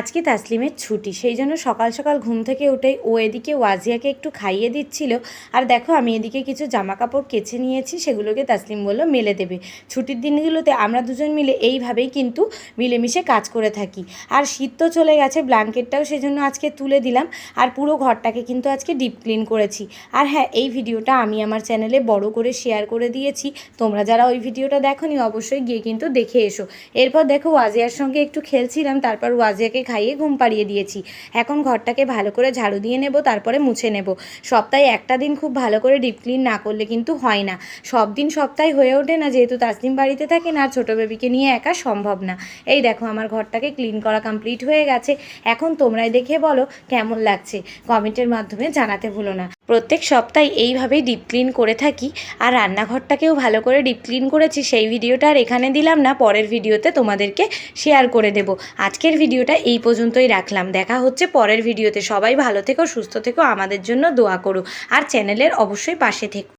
আজকে তাসলিমের ছুটি, সেই জন্য সকাল সকাল ঘুম থেকে উঠে ও এদিকে ওয়াজিয়াকে একটু খাইয়ে দিচ্ছিল। আর দেখো, আমি এদিকে কিছু জামা কাপড় কেচে নিয়েছি, সেগুলোকে তাসলিম বলল, মেলে দেবে। ছুটির দিনগুলোতে আমরা দুজন মিলে এইভাবেই কিন্তু মিলেমিশে কাজ করে থাকি। আর শীত তো চলে গেছে, ব্ল্যাঙ্কেটটাও সেজন্য আজকে তুলে দিলাম। আর পুরো ঘরটাকে কিন্তু আজকে ডিপ ক্লিন করেছি। আর হ্যাঁ এই ভিডিওটা আমি আমার চ্যানেলে বড় করে শেয়ার করে দিয়েছি। তোমরা যারা ওই ভিডিওটা দেখোনি, অবশ্যই গিয়ে কিন্তু দেখে এসো। এরপর দেখো, ওয়াজিয়ার সঙ্গে একটু খেলছিলাম, তারপর ওয়াজিয়াকে খাইয়ে ঘুম পাড়িয়ে দিয়েছি। এখন ঘরটাকে ভালো করে ঝাড়ু দিয়ে নেব, তারপরে মুছে নেব। সপ্তাহে একটা দিন খুব ভালো করে ডিপ ক্লিন না করলে কিন্তু হয় না। সব দিন সপ্তাহে হয়ে ওঠে না, যেহেতু তাসলিম বাড়িতে থাকে না আর ছোটো বেবিকে নিয়ে একা সম্ভব না। এই দেখো আমার ঘরটাকে ক্লিন করা কমপ্লিট হয়ে গেছে। এখন তোমরাই দেখে বলো কেমন লাগছে। কমেন্টের মাধ্যমে জানাতে ভুলো না। প্রত্যেক সপ্তাহে এইভাবেই ডিপ ক্লিন করে থাকি। আর রান্নাঘরটাকেও ভালো করে ডিপ ক্লিন করেছি, সেই ভিডিওটা আর এখানে দিলাম না, পরের ভিডিওতে তোমাদেরকে শেয়ার করে দেব। আজকের ভিডিওটা এই পর্যন্তই রাখলাম। দেখা হচ্ছে পরের ভিডিওতে। সবাই ভালো থেকো, সুস্থ থেকো, আমাদের জন্য দোয়া করো। আর চ্যানেলের অবশ্যই পাশে থেকো।